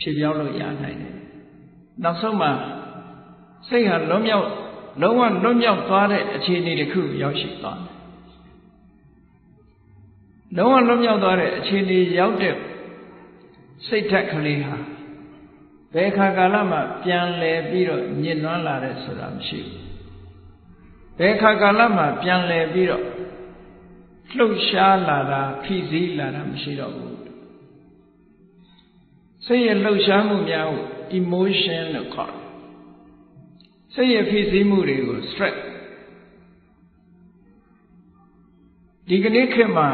ဖြစ်ပြောင်းလို့ရနိုင်တယ်နောက်ဆုံးမှာစိတ်ဟာလွတ်မြောက်လုံးဝလွတ်မြောက်သွားတဲ့အခြေအနေတစ်ခုရောက်ရှိသွားတယ်လုံးဝလွတ်မြောက်သွားတဲ့အခြေအနေရောက်တဲ့စိတ်ဓာတ်ကလေးဟာဘယ်ခါကာလမှပြန်လည်ပြီးတော့ညစ်နွမ်းလာတဲ့ဆိုတာမရှိဘူးဘယ်ခါကာလမှပြန်လည်ပြီးတော့လှုပ်ရှားလာတာဖိစီးလာတာမရှိတော့ဘူး စိတ်ရဲ့လှုပ်ရှားမှုများကို emotion လို့ခေါ်တယ်စိတ်ရဲ့ဖိစီးမှုတွေကို stress ဒီကနေ့ခေတ်မှာ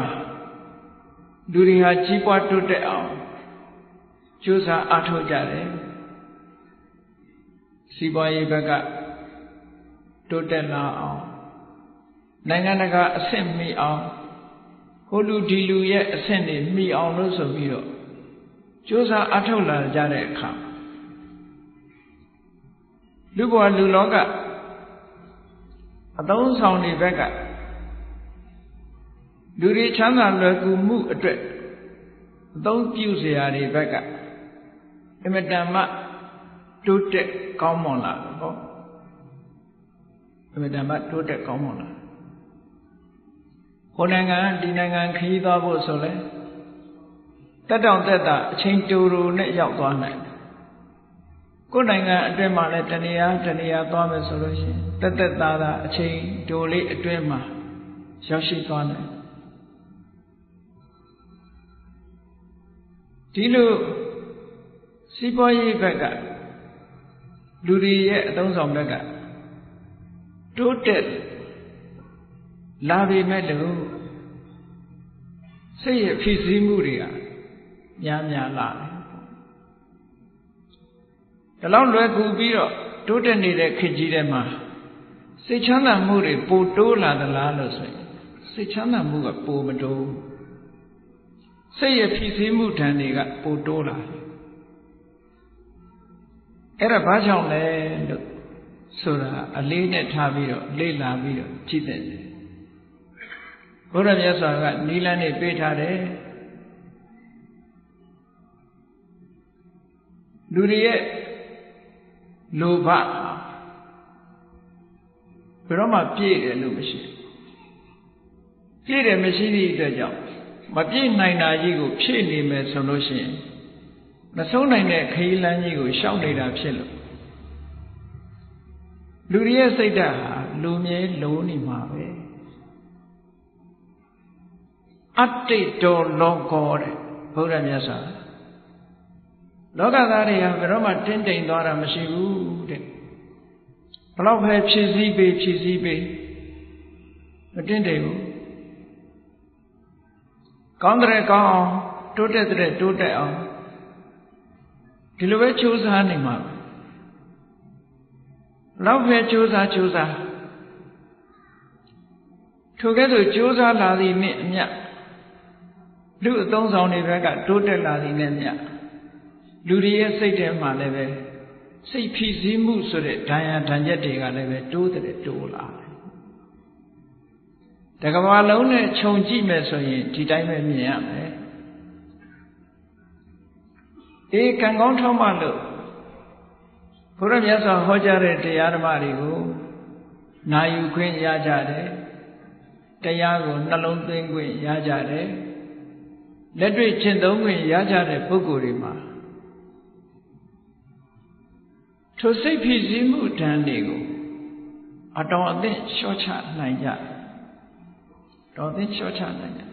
လူတွေဟာကြီးပွားတိုးတက်အောင်ကြိုးစားအားထုတ်ကြတယ်စီးပွားရေးဘက်ကတိုးတက်လာအောင်နိုင်ငံတကာအဆင့်မီအောင်ဟိုလူဒီလူရဲ့အဆင့်တွေမီအောင်လို့ဆိုပြီးတော့ ကြိုးစားအထောက်လာကြတဲ့အခါလူဘဝလူလောကအတုံးဆောင်တွေဘက်ကလူတွေချမ်းသာလွယ်ကူမှုအတွက်အတုံးပြုစရာတွေဘက်ကအမတန်မှတိုးတက်ကောင်းမွန်လာတယ်ဟောအမတန်မှတိုးတက်ကောင်းမွန်လာဟိုနိုင်ငံဒီနိုင်ငံခရီးသွားဖို့ဆိုလဲ တက်တောင်တက်တာအချိန်တူတူနဲ့ရောက်သွားနိုင်ကိုယ်နိုင်ငံအတွင်းမှာလည်းတဏှာတဏှာသွားမယ်ဆိုလို့ရှိရင်တက်တက်သားသားအချိန်တိုလေးအတွင်းမှာရောက်ရှိသွားနိုင်ဒီလိုစီးပွားရေးဘက်ကလူတွေရဲ့အသုံးဆောင်ဘက်ကတိုးတက်လာပေမဲ့လို့စိတ်ရဲ့ဖြစ်စည်းမှုတွေက များများလာတယ်ဒါလောက်လွယ်ကူပြီးတော့တိုးတက်နေတဲ့ခေတ်ကြီးထဲမှာစိတ်ချမ်းသာမှုတွေပိုတိုးလာသလားလို့ဆိုရင်စိတ်ချမ်းသာမှုကပိုမတိုးစိတ်ရဲ့ဖြစ်စည်းမှုဓာတ်တွေကပိုတိုးလာတယ်အဲ့ဒါဘာကြောင့်လဲလို့ဆိုတာအလေးနဲ့ထားပြီးတော့လေ့လာပြီးတော့ကြည့်တဲ့ဘုရားမြတ်စွာကနီလန်းနေပေးထားတယ် လူတွေရဲ့လိုဘဘယ်တော့မှပြည့်တယ်လို့မရှိပြည့်တယ်မရှိသည့်အတွက်ကြောင့်မပြည့်နိုင်တာကြီးကိုဖြည့်နေမယ်ဆိုလို့ရှိရင်မဆုံးနိုင်တဲ့ခရီးလမ်းကြီးကိုရှောက်နေတာဖြစ်လို့လူတွေရဲ့စိတ်ဓာတ်ဟာလူမြဲလုံးနေမှာပဲအတ္တိတောလောကောတဲ့ဘုရားမြတ်စွာ လောကသားတွေဟာဘယ်တော့မှတင်းတိမ်သွားတာမရှိဘူးတဲ့ဘလောက်ပဲဖြည့်စည်းပေးဖြည့်စည်းပေးမတင်းတိမ်ဘူးကောင်းတဲ့ကောင်းအောင်တိုးတက်တဲ့တိုးတက်အောင်ဒီလိုပဲကြိုးစားနေမှာပဲလောက်ပဲကြိုးစားကြိုးစားထိုကဲ့သို့ကြိုးစားလာသည်နှင့်အမြတ်လူအသုံးဆောင်တွေဘက်ကတိုးတက်လာသည်နဲ့မြတ် လူတွေရဲ့စိတ်ထဲမှာလည်းပဲစိတ်ဖြစ်စည်းမှုဆိုတဲ့ဒဏ်ရာဒဏ်ချက်တွေကလည်းပဲတိုးတဲ့တိုးလာတယ်တကဘာလုံးနဲ့ခြုံကြည့်မယ်ဆိုရင်ဒီတိုင်းပဲမြင်ရမယ်အေးကံကောင်းထောက်မှလို့ဘုရားမြတ်စွာဟောကြားတဲ့တရားဓမ္မတွေကိုနာယူခွင့်ရကြတယ်တရားကိုနှလုံးသွင်းခွင့်ရကြတယ်လက်တွေ့ကျင့်သုံးခွင့်ရကြတဲ့ပုဂ္ဂိုလ်တွေမှာ ထိုစိတ်ဖြစ်စည်းမှုဓာတ်တွေကိုအတော်အသင့်လျှော့ချနိုင်ကြတော်သင့်လျှော့ချနိုင်ကြ